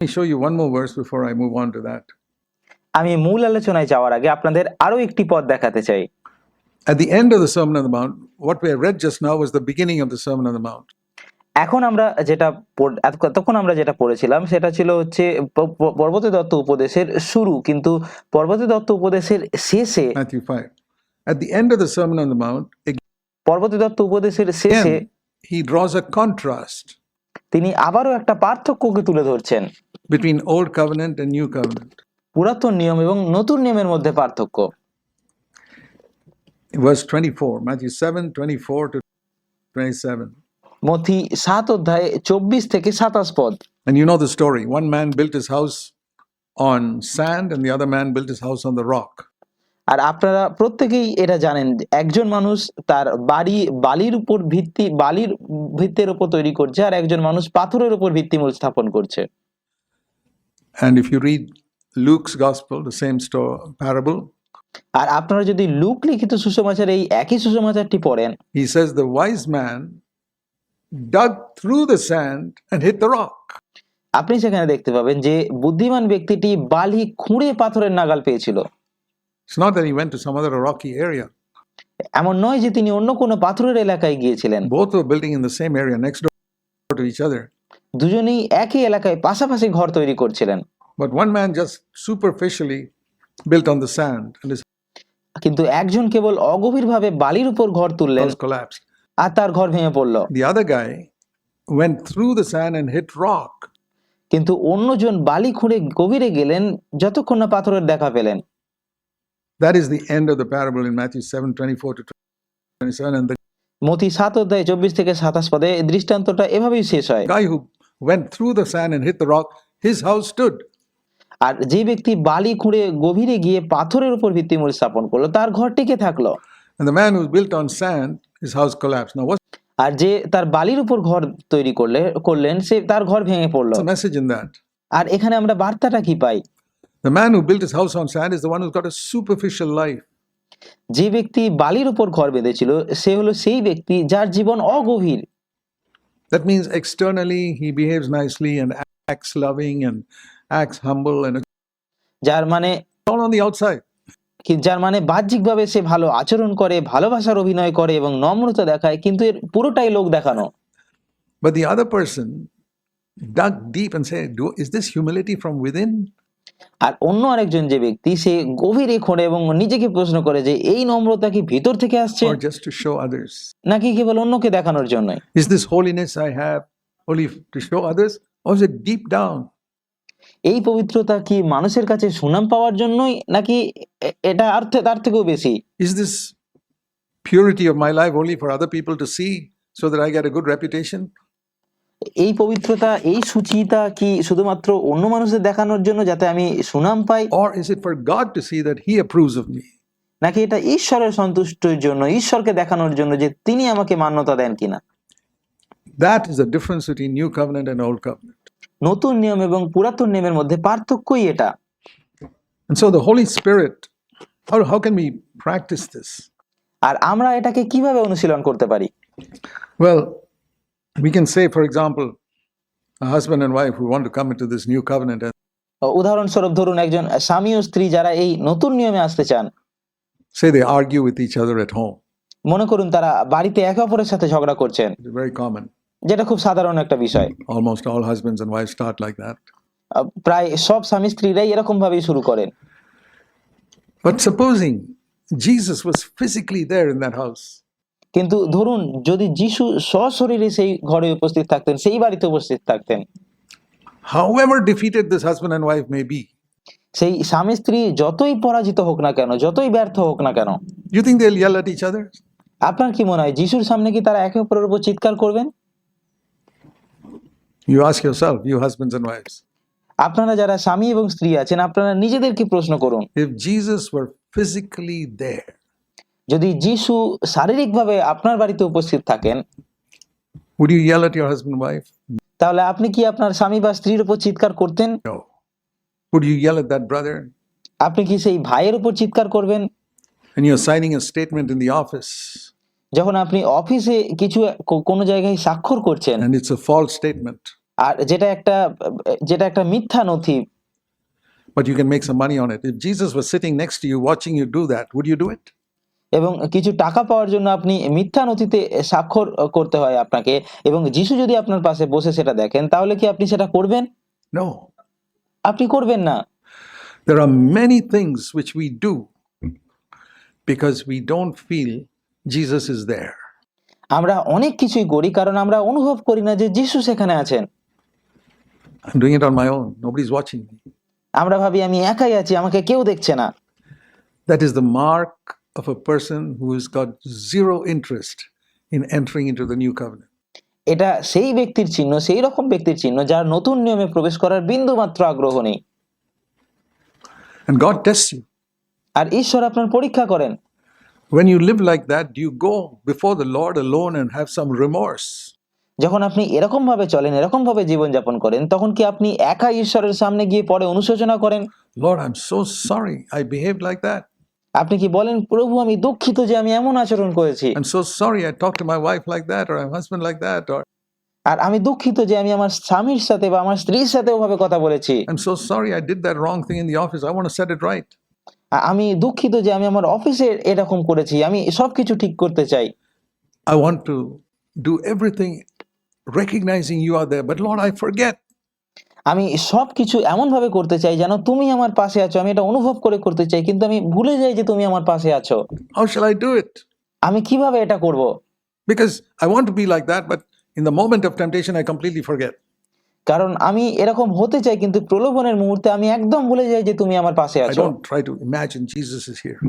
me show you one more verse before I move on to that. আমি মূল আলোচনায় যাওয়ার আগে আপনাদের আরো একটি পদ দেখাতে চাই At the end of the Sermon on the Mount, what we have read just now was the beginning of the Sermon on the Mount. এখন আমরা যেটা পড়- এত- তখন আমরা যেটা পড়েছিলাম সেটা ছিল হচ্ছে প- প- পর্বতী দত্ত উপদেশের শুরু কিন্তু পর্বতী দত্ত উপদেশের শেষে Matthew 5. At the end of the Sermon on the Mount, পর্বতী Dutta উপদেশের শেষে again, he draws a contrast তিনি আবারও একটা পার্থক্যকে তুলে ধরছেন between Old Covenant and New Covenant. পুরাতন নিয়ম এবং নতুন নিয়মের মধ্যে পার্থক্য Verse 24, Matthew 7 24 to 27. মথি সাত অধ্যায়ে চব্বিশ থেকে সাতাশ পদ And you know the story. One man built his house on sand, and the other man built his house on the rock. আর আপনারা প্রত্যেকেই এটা জানেন একজন মানুষ তার বাড়ি বালির উপর ভিত্তি বালির ভিত্তির উপর তৈরি করছে আর একজন মানুষ পাথরের উপর ভিত্তিমূল স্থাপন করছে And if you read Luke's gospel, the same story, parable, আর আপনারা যদি লুক লিখিত সুসমাচার এই একই সুসমাচারটি পড়েন he says the wise man dug through the sand and hit the rock. আপনি সেখানে দেখতে পাবেন যে বুদ্ধিমান ব্যক্তিটি বালি খুঁড়ে পাথরের নাগাল পেয়েছিল It's not that he went to some other rocky area. এমন নয় যে তিনি অন্য কোনো পাথরের এলাকায় গিয়েছিলেন Both were building in the same area next door to each other. দুজনেই একই এলাকায় পাশাপাশি ঘর তৈরি করছিলেন। কিন্তু একজন কেবল অগভীরভাবে বালির উপর ঘর তুললেন আর তার ঘর ভেঙে পড়ল। কিন্তু অন্যজন বালি খুঁড়ে গভীরে গেলেন যতক্ষণ না পাথরের দেখা পেলেন। That is the end of the parable in Matthew মতি 7 অধ্যায় 24 থেকে 27 পদে দৃষ্টান্তটা এভাবেই শেষ হয়। গাই went through the sand and hit the rock, his house stood. আর যে ব্যক্তি বালি খুঁড়ে গভীরে গিয়ে পাথরের উপর ভিত্তি মূল স্থাপন করল তার ঘর টিকে থাকল। আর যে তার বালির উপর ঘর তৈরি করলে করলেন সে তার ঘর ভেঙে পড়ল। আর এখানে আমরা বার্তাটা কি পাই? The man who built his house on sand is the one who's যে ব্যক্তি বালির উপর ঘর বেঁধেছিল সে হলো সেই ব্যক্তি যার জীবন অগভীর। That means externally he behaves nicely and acts loving and acts humble and it's যার মানে all on the outside. কি যার মানে বাহ্যিকভাবে she ভালো আচরণ করে ভালোবাসার অভিনয় করে এবং নম্রতা দেখায় কিন্তু এর পুরোটাই লোক দেখানো But the other person dug deep and said, "Do- Is this humility from within আর অন্য আরেকজন যে ব্যক্তি সে গভীরে খোঁড়ে এবং নিজেকে প্রশ্ন করে যে এই নম্রতা কি ভিতর থেকে আসছে? নাকি কেবল অন্যকে দেখানোর জন্য এই পবিত্রতা কি মানুষের কাছে সুনাম পাওয়ার জন্যই নাকি এটা অর্থে তার থেকেও বেশি? Is this purity of my life only for other people to see so that I get a good reputation এই পবিত্রতা এই সুচিতা কি শুধুমাত্র অন্য মানুষদের দেখানোর জন্য যাতে আমি সুনাম পাই Or is it for God to see that he approves of me? নাকি এটা ঈশ্বরের সন্তুষ্টির জন্য ঈশ্বরকে দেখানোর জন্য যে তিনি আমাকে মান্যতা দেন কিনা that is the difference between New Covenant and Old Covenant. নতুন নিয়ম এবং পুরাতন নিয়মের মধ্যে পার্থক্যই এটা And so the Holy Spirit, how, how can we practice this? আর আমরা এটাকে কীভাবে অনুশীলন করতে পারি Well, we can say, for example, a husband and wife who want to come into this new covenant and উদাহরণস্বরূপ ধরুন একজন স্বামী ও স্ত্রী যারা এই নতুন নিয়মে আসতে চান say they argue with each other at home. মনে করুন তারা বাড়িতে একে অপরের সাথে ঝগড়া করছেন It's very common. যেটা খুব সাধারণ একটা বিষয় Almost all husbands and wives start like that. আহ, প্রায় সব স্বামী স্ত্রীরাই এরকম ভাবেই শুরু করেন But supposing Jesus was physically there in that house, কিন্তু ধরুন যদি যিশু সশরীরে সেই ঘরে উপস্থিত থাকতেন সেই বাড়িতে উপস্থিত থাকতেন however defeated this husband and wife may be, সেই স্বামী স্ত্রী যতই পরাজিত হোক না কেন যতই ব্যর্থ হোক না কেন you think they'll yell at each other? আপনার কি মনে হয় যিশুর সামনে কি তারা একে অপরের উপর চিৎকার করবেন You ask yourself, you husbands and wives. আপনারা যারা স্বামী এবং স্ত্রী আছেন আপনারা নিজেদেরকে প্রশ্ন করুন If Jesus were physically there, যদি যিশু শারীরিকভাবে আপনার বাড়িতে উপস্থিত থাকেন would you yell at your husband wife? তাহলে আপনি কি আপনার স্বামী বা স্ত্রীর উপর চিৎকার করতেন No. Would you yell at that brother? আপনি কি সেই ভাইয়ের উপর চিৎকার করবেন And you're signing a statement in the office, যখন আপনি অফিসে কিছু কোনো জায়গায় স্বাক্ষর করছেন and it's a false statement. আর যেটা একটা যেটা একটা মিথ্যা নথি but you can make some money on it. If Jesus was sitting next to you watching you do that, would you do it? এবং কিছু টাকা পাওয়ার জন্য আপনি মিথ্যা নথিতে স্বাক্ষর করতে হয় আপনাকে এবং যিশু যদি আপনার পাশে বসে সেটা দেখেন তাহলে কি আপনি সেটা করবেন No. আপনি করবেন না There are many things which we do because we don't feel Jesus is there. আমরা অনেক কিছুই করি কারণ আমরা অনুভব করি না যে যিশু সেখানে আছেন I'm doing it on my own. Nobody's watching me. আমরা ভাবি আমি একাই আছি আমাকে কেউ দেখছে না That is the mark of a person who has got zero interest in entering into the new covenant. এটা সেই ব্যক্তির চিহ্ন সেই রকম ব্যক্তির চিহ্ন যার নতুন নিয়মে প্রবেশ করার বিন্দু মাত্র আগ্রহ নেই And God tests you. আর ঈশ্বর আপনার পরীক্ষা করেন When you live like that, do you go before the Lord alone and have some remorse? যখন আপনি এরকম ভাবে চলেন এরকম ভাবে জীবনযাপন করেন তখন কি আপনি একা ঈশ্বরের সামনে গিয়ে পরে অনুশোচনা করেন Lord, I'm so sorry I behaved like that. আপনি কি বলেন প্রভু আমি দুঃখিত যে আমি এমন আচরণ করেছি I'm so sorry I talk to my wife like that or my like that or আর আমি দুঃখিত যে আমি আমার স্বামীর সাথে বা আমার স্ত্রীর সাথে ওভাবে কথা বলেছি। I'm so sorry I did that wrong thing in office I want to set right আমি দুঃখিত যে আমি আমার অফিসে এরকম করেছি। আমি সব কিছু ঠিক করতে চাই। I want to do everything recognising you are there but Lord I forget আমি সবকিছু এমন ভাবে করতে চাই যেন তুমি আমার পাশে আছো আমি এটা অনুভব করে করতে চাই কিন্তু আমি ভুলে যাই যে তুমি আমার পাশে আছো How shall I do it? আমি কীভাবে এটা করব Because I want to be like that, but in the moment of temptation, I completely forget. কারণ আমি এরকম হতে চাই কিন্তু প্রলোভনের মুহূর্তে আমি একদম ভুলে যাই যে তুমি আমার পাশে আছো don't try to imagine Jesus is here.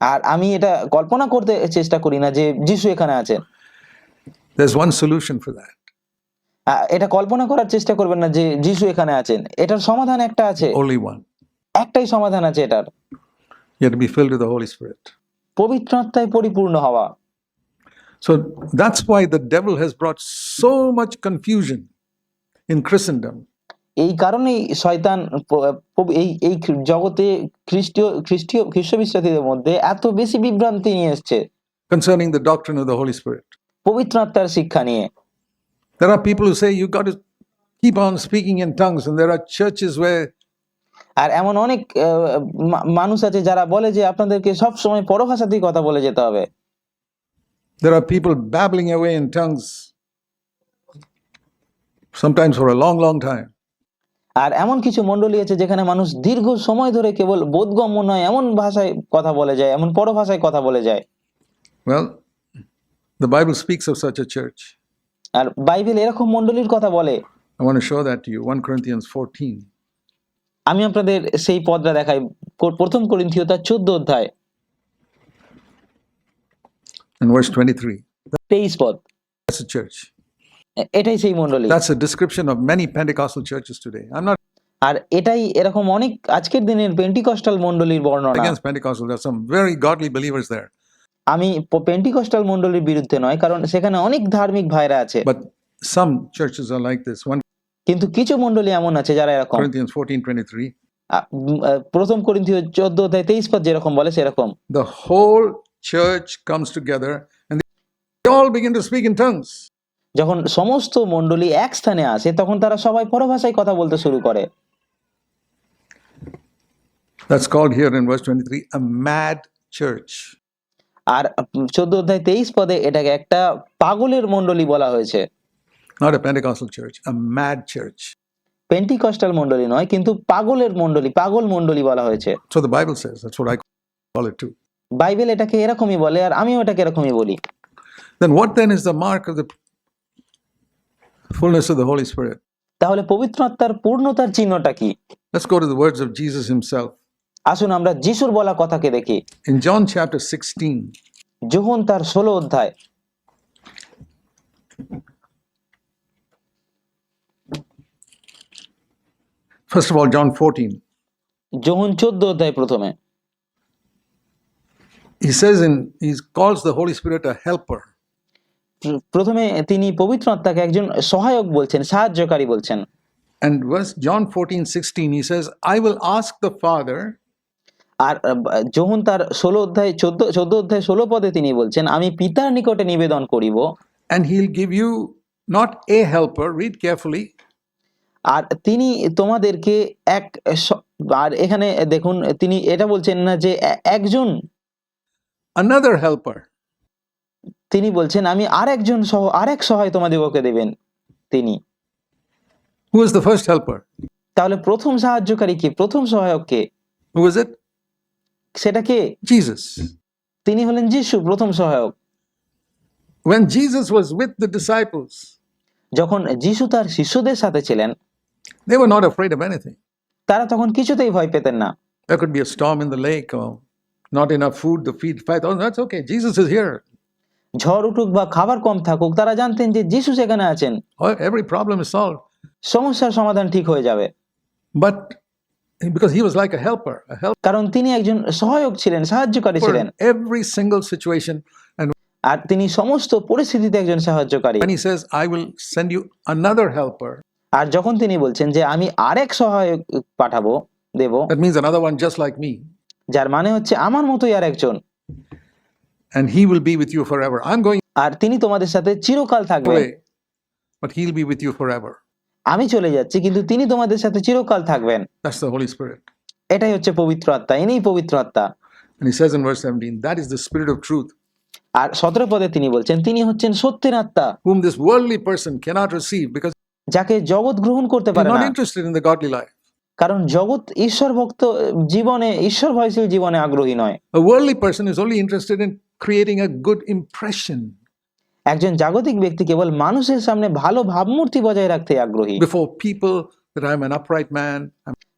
আর আমি এটা কল্পনা করতে চেষ্টা করি না যে যিশু এখানে আছেন one solution for that. আ, এটা কল্পনা করার চেষ্টা করবেন না যে যিশু এখানে আছেন এটার সমাধান একটা আছে Only one. একটাই সমাধান আছে এটার You have to be filled with the Holy Spirit. পবিত্র আত্মায় পরিপূর্ণ হওয়া So that's why the devil has brought so much confusion in Christendom. এই কারণেই শয়তান এই এই জগতে খ্রিস্টীয় খ্রিস্টীয় খ্রিস্ট বিশ্বাসীদের মধ্যে এত বেশি বিভ্রান্তি নিয়ে এসছে concerning the doctrine of the Holy Spirit. পবিত্র আত্মার শিক্ষা নিয়ে There are people who say you got to keep on speaking in tongues, and there are churches where আর এমন অনেক মানুষ আছে যারা বলে যে আপনাদেরকে সব সময় পরভাষাতেই কথা বলে যেতে হবে there are people babbling away in tongues, sometimes for a long, long time. আর এমন কিছু মন্ডলী আছে যেখানে মানুষ দীর্ঘ সময় ধরে কেবল বোধগম্য নয় এমন ভাষায় কথা বলে যায় এমন পরভাষায় কথা বলে যায় Well, the Bible speaks of such a church. আর বাইবেল এরকম মন্ডলীর কথা বলে I want to show that to you. 1 Corinthians 14 আমি আপনাদের সেই পদটা দেখাই প্রথম করিন্থীয় তার চোদ্দ অধ্যায় and verse 23. তেইশ পদ That's a church. এটাই সেই মন্ডলী That's a description of many Pentecostal churches today. I'm not আর এটাই এরকম অনেক আজকের দিনের পেন্টিকস্টাল মন্ডলীর বর্ণনা against Pentecostal. There's some very godly believers there. আমি পেন্টিকস্টাল মন্ডলীর বিরুদ্ধে নয় কারণ সেখানে অনেক ধার্মিক ভাইরা আছে this. 1 কিন্তু কিছু মন্ডলী এমন আছে যারা এরকম 14 23. প্রথম করিন্থীয় চোদ্দ অধ্যায় তেইশ পদ যেরকম বলে সেরকম the whole church and they all begin to speak in tongues. যখন সমস্ত মন্ডলী এক স্থানে আসে তখন তারা সবাই পরভাষায় কথা বলতে শুরু করে That's called here in verse 23 a mad church. আর চোদ্দ অধ্যায় তেইশ পদে এটাকে একটা পাগলের মন্ডলী বলা হয়েছে। পেন্টিকস্টাল মন্ডলী নয় কিন্তু পাগলের মন্ডলী পাগল মন্ডলী বলা হয়েছে। বাইবেল এটাকে এরকমই বলে আর আমিও এটাকে এরকমই বলি। Then what then is the mark of the fullness তাহলে পবিত্র আত্মার পূর্ণতার চিহ্নটা কি? Let's go আসুন আমরা যিশুর বলা কথাকে দেখি In John chapter 16, যোহন তার ষোলো অধ্যায় first of all, John 14, যোহন চোদ্দ অধ্যায় প্রথমে he says in he calls the Holy Spirit a helper. প্রথমে তিনি পবিত্র আত্মাকে একজন সহায়ক বলছেন সাহায্যকারী বলছেন And verse John 14, 16, he says, I will ask the Father, আর যখন তার ষোলো অধ্যায় চোদ্দ চোদ্দ অধ্যায় ষোলো পদে তিনি বলছেন আমি পিতার নিকটে নিবেদন করিব। And he'll give you not a helper, read carefully, আর তিনি তোমাদেরকে এক আর এখানে দেখুন তিনি এটা বলছেন না যে একজন। Another helper. তিনি বলছেন আমি আর একজন সহ আর এক সহায় তোমাদিগকে দেবেন। তিনি। Who is the first helper? তাহলে প্রথম সাহায্যকারী কে? প্রথম সহায়ক কে? Who is it? সেটা কে Jesus. তিনি হলেন যিশু প্রথম সহায়ক When Jesus was with the disciples, যখন যিশু তার শিষ্যদের সাথে ছিলেন they were not afraid of anything. তারা তখন কিছুতেই ভয় পেতেন না There could be a storm in the lake or not enough food to feed 5,000. That's okay. Jesus is here. ঝড় উঠুক বা খাবার কম থাকুক তারা জানতেন যে যিশু সেখানে আছেন Oh, Every problem is solved. সমস্যার সমাধান ঠিক হয়ে যাবে But because he was like a helper, a helper কারণ তিনি একজন সহায়ক ছিলেন সাহায্যকারী ছিলেন every single situation. And আর তিনি সমস্ত পরিস্থিতিতে একজন সাহায্যকারী when he says, I will send you another helper, আর যখন তিনি বলছেন যে আমি আরেক সহায়ক পাঠাবো দেব that means another one just like me. যার মানে হচ্ছে আমার মতোই আর একজন And he will be with you forever. I'm going আর তিনি তোমাদের সাথে চিরকাল থাকবেন but he'll be with you forever. আমি চলে যাচ্ছি কিন্তু তিনি তোমাদের সাথে চিরকাল থাকবেন। এটাই হচ্ছে পবিত্র আত্মা এনেই পবিত্র আত্মা। আর সতেরো পদে তিনি বলছেন তিনি হচ্ছেন সত্যের আত্মা whom this worldly person cannot receive যাকে জগৎ গ্রহণ করতে পারে না। not কারণ জগৎ ঈশ্বর ভক্ত জীবনে ঈশ্বর ভয়সী জীবনে আগ্রহী নয়। A worldly person is only interested in creating a একজন জাগতিক ব্যক্তি কেবল মানুষের সামনে ভালো ভাবমূর্তি বজায় রাখতে আগ্রহী। Before people that I am an upright man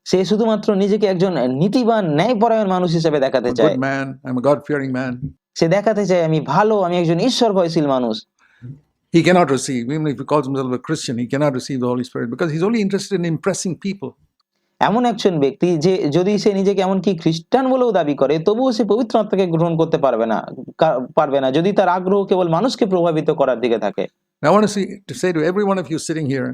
সে শুধুমাত্র নিজেকে একজন নীতিবান ন্যায়পরায়ণ মানুষ হিসেবে দেখাতে চায় good man I am a God fearing man সে দেখাতে চায় আমি ভালো আমি একজন ঈশ্বর ভয়শীল মানুষ। He cannot receive even if he calls himself a Christian he cannot receive the Holy Spirit because he is only interested in impressing people এমন একজন ব্যক্তি যে যদি সে নিজেকে এমনকি খ্রিস্টান বলেও দাবি করে তবুও সে পবিত্র আত্মাকে গ্রহণ করতে পারবে না পারবে না। যদি তার আগ্রহ কেবল মানুষকে প্রভাবিত করার দিকে থাকে। I want to, see, to say to every one of you sitting here,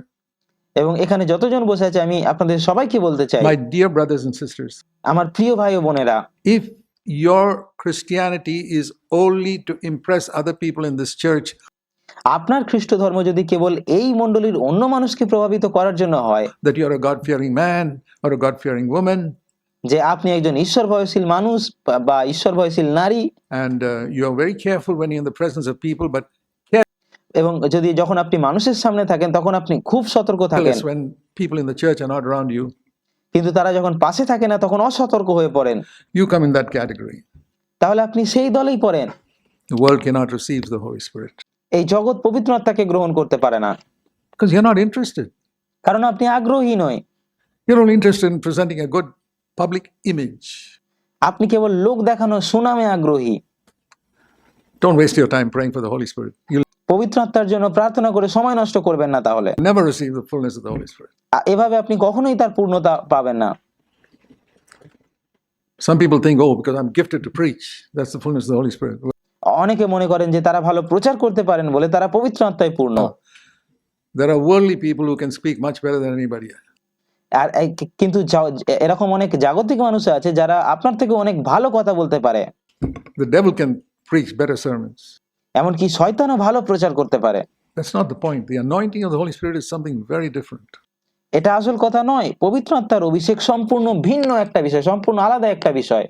এবং এখানে যতজন বসে আছে আমি আপনাদের সবাইকে বলতে চাই my dear brothers and sisters, আমার প্রিয় ভাই ও বোনেরা if your Christianity is only to impress other people in this church, আপনার খ্রিস্ট ধর্ম যদি কেবল এই মন্ডলীর অন্য মানুষকে প্রভাবিত করার জন্য হয় যে আপনি একজন ঈশ্বর ভয়শীল মানুষ বা ঈশ্বর ভয়শীল নারী। And you are very careful when in the presence of people এবং যদি যখন আপনি মানুষের সামনে থাকেন তখন আপনি খুব সতর্ক থাকেন। কিন্তু তারা যখন পাশে থাকে না তখন অসতর্ক হয়ে পড়েন। You come in that category তাহলে আপনি সেই দলেই পড়েন। The world cannot receive the Holy Spirit এই জগৎ পবিত্র আত্মাকে গ্রহণ করতে পারে না because you're not interested. কারণ আপনি আগ্রহী নয় You're only interested in presenting a good public image. আপনি কেবল লোক দেখানো সুনামে আগ্রহী Don't waste your time praying for the Holy Spirit. You'll পবিত্র আত্মার জন্য প্রার্থনা করে সময় নষ্ট করবেন না তাহলে never receive the fullness of the Holy Spirit. এভাবে আপনি কখনোই তার পূর্ণতা পাবেন না Some people think, oh, because I'm gifted to preach, that's the fullness of the Holy Spirit. অনেকে মনে করেন যে তারা ভালো প্রচার করতে পারেন বলে তারা পবিত্র আত্মায় পূর্ণ There are worldly people who can speak much better than anybody else. আর কিন্তু এরকম অনেক জাগতিক মানুষ আছে যারা আপনার থেকে অনেক ভালো কথা বলতে পারে The devil can preach better sermons. এমনকি শয়তানও ভালো প্রচার করতে পারে That's not the point. The anointing of the Holy Spirit is something very different. এটা আসল কথা নয় পবিত্র আত্মার অভিষেক সম্পূর্ণ ভিন্ন একটা বিষয় সম্পূর্ণ আলাদা একটা বিষয়